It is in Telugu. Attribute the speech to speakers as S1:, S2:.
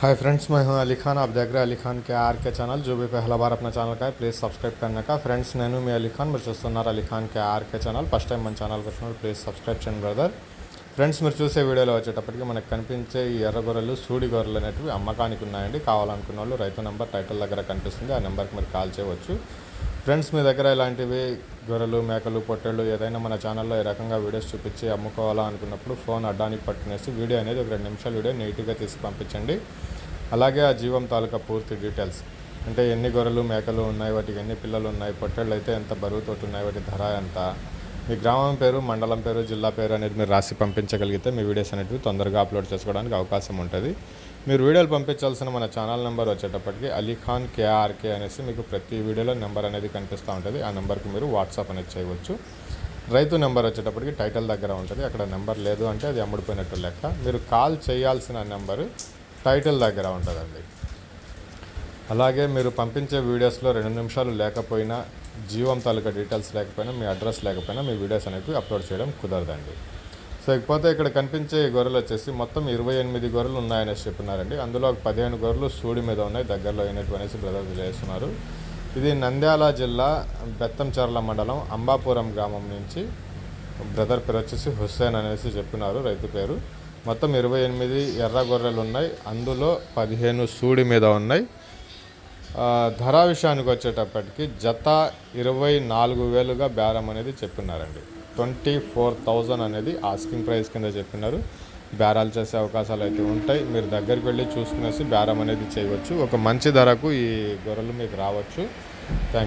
S1: हाय फ्रेंड्स मैं हूं अली खान आप देख रहे हैं अली खान के आर के चैनल जो भी पहला बार अपना ఛానల్ का है ప్లీజ్ సబ్స్క్రైబ్ करने का ఫ్రెండ్స్ నేను మీ అలీ ఖాన్ మీరు చూస్తున్నారు Ali Khan K R K channel first time మన ఛానల్కి వచ్చినప్పుడు ప్లీజ్ సబ్స్క్రైబ్ చేయండి బ్రదర్ ఫ్రెండ్స్ మీరు చూసే వీడియోలో వచ్చేటప్పటికి మనకు కనిపించే ఈ ఎర్ర గొర్రెలు సూడి గొర్రెలు అనేటివి అమ్మకానికి ఉన్నాయండి కావాలనుకున్న వాళ్ళు రైతు నెంబర్ టైటిల్ దగ్గర కనిపిస్తుంది ఆ నెంబర్కి మీరు కాల్ చేయవచ్చు ఫ్రెండ్స్ మీ దగ్గర ఇలాంటివి గొర్రెలు మేకలు పొట్టేళ్ళు ఏదైనా మన ఛానల్లో ఈ రకంగా వీడియోస్ చూపించి అమ్ముకోవాలా అనుకున్నప్పుడు ఫోన్ అడ్డానికి పట్టుకునేసి వీడియో అనేది ఒక రెండు నిమిషాల వీడియో నీట్గా తీసి పంపించండి అలాగే ఆ జీవం తాలూకా పూర్తి డీటెయిల్స్. అంటే ఎన్ని గొర్రెలు మేకలు ఉన్నాయి వాటికి ఎన్ని పిల్లలు ఉన్నాయి పొట్టేళ్ళు అయితే ఎంత బరువుతోటి ఉన్నాయి వాటి ధర ఎంత? మీ గ్రామం పేరు మండలం పేరు జిల్లా పేరు అనేది మీరు రాసి పంపించగలిగితే మీ వీడియోస్ అనేటివి తొందరగా అప్లోడ్ చేసుకోవడానికి అవకాశం ఉంటుంది. మీరు వీడియోలు పంపించాల్సిన మన ఛానల్ నెంబర్ వచ్చేటప్పటికి అలీఖాన్ కేఆర్కే అనేసి మీకు ప్రతి వీడియోలో నెంబర్ అనేది కనిపిస్తూ ఉంటుంది. ఆ నెంబర్కి మీరు వాట్సాప్ అనేది చేయవచ్చు. రైతు నెంబర్ వచ్చేటప్పటికి టైటిల్ దగ్గర ఉంటుంది. అక్కడ నెంబర్ లేదు అంటే అది అమ్ముడిపోయినట్టు లెక్క. మీరు కాల్ చేయాల్సిన నెంబరు టైటిల్ దగ్గర ఉంటుందండి. అలాగే మీరు పంపించే వీడియోస్లో రెండు నిమిషాలు లేకపోయినా జీవం తాలూకా డీటెయిల్స్ లేకపోయినా మీ అడ్రస్ లేకపోయినా మీ వీడియోస్ అనేవి అప్లోడ్ చేయడం కుదరదండి. సో ఇకపోతే ఇక్కడ కనిపించే గొర్రెలు వచ్చేసి మొత్తం ఇరవై ఎనిమిది గొర్రెలు ఉన్నాయనేసి చెప్పినారండి. అందులో పదిహేను గొర్రెలు సూడి మీద ఉన్నాయి దగ్గరలో అయినట్టు అనేసి బ్రదర్ తెలియజేస్తున్నారు. ఇది నంద్యాల జిల్లా బెత్తంచర్ల మండలం అంబాపురం గ్రామం నుంచి బ్రదర్ పేరు వచ్చేసి హుస్సేన్ అనేసి చెప్పినారు రైతు పేరు. మొత్తం ఇరవై ఎనిమిది ఎర్ర గొర్రెలు ఉన్నాయి. అందులో పదిహేను సూడి మీద ఉన్నాయి. ధర విషయానికి వచ్చేటప్పటికి జత ఇరవై నాలుగు వేలుగా బేరం అనేది చెప్పినారండి. ట్వంటీ ఫోర్ థౌజండ్ అనేది ఆస్కింగ్ ప్రైస్ కింద చెప్పినారు. బేరాలు చేసే అవకాశాలు అయితే ఉంటాయి. మీరు దగ్గరికి వెళ్ళి చూసుకునేసి బేరం అనేది చేయవచ్చు. ఒక మంచి ధరకు ఈ గొర్రెలు మీకు రావచ్చు. Thank you